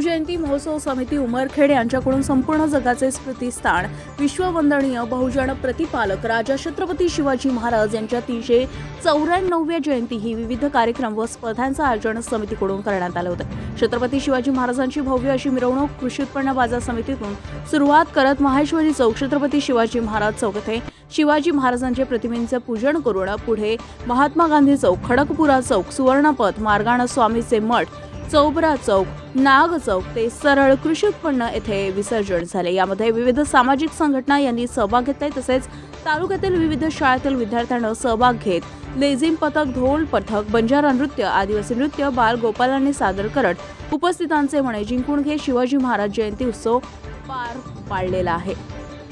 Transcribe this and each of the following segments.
शिवजयंती महोत्सव समिती उमरखेड यांच्याकडून संपूर्ण जगाचे स्मृतिस्थान. विश्ववंदनीय बहुजन प्रतिपालक राजा छत्रपती शिवाजी महाराज यांच्या तीनशे चौऱ्याण्णवव्या जयंती ही विविध कार्यक्रम व स्पर्धांचं आयोजन समितीकडून करण्यात आलं होतं. छत्रपती शिवाजी महाराजांची भव्य अशी मिरवणूक कृषी उत्पन्न बाजार समितीतून सुरुवात करत माहेश्वरी चौक छत्रपती शिवाजी महाराज चौक येथे शिवाजी महाराजांच्या प्रतिमेंचं पूजन करून पुढे महात्मा गांधी चौक खडकपुरा चौक सुवर्णपथ मार्गाण स्वामीचे मठ चौबरा चौक नाग चौक ते सरळ कृषी उत्पन्न येथे विसर्जन झाले. यामध्ये विविध सामाजिक संघटना यांनी सहभाग घेतलाय. तसेच तालुक्यातील विविध शाळेतील विद्यार्थ्यांना सहभाग घेत लेझिम पथक ढोल पथक बंजारा नृत्य आदिवासी नृत्य बाल गोपालांनी सादर करत उपस्थितांचे मने जिंकून घेत शिवाजी महाराज जयंती उत्सव पार पाडलेला आहे.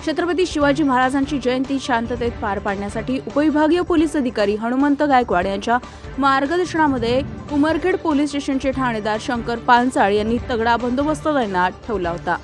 छत्रपती शिवाजी महाराजांची जयंती शांततेत पार पाडण्यासाठी उपविभागीय पोलीस अधिकारी हनुमंत गायकवाड यांच्या मार्गदर्शनामध्ये उमरखेड पोलीस स्टेशनचे ठाणेदार शंकर पानसाळ यांनी तगडा बंदोबस्त तैनात ठेवला होता.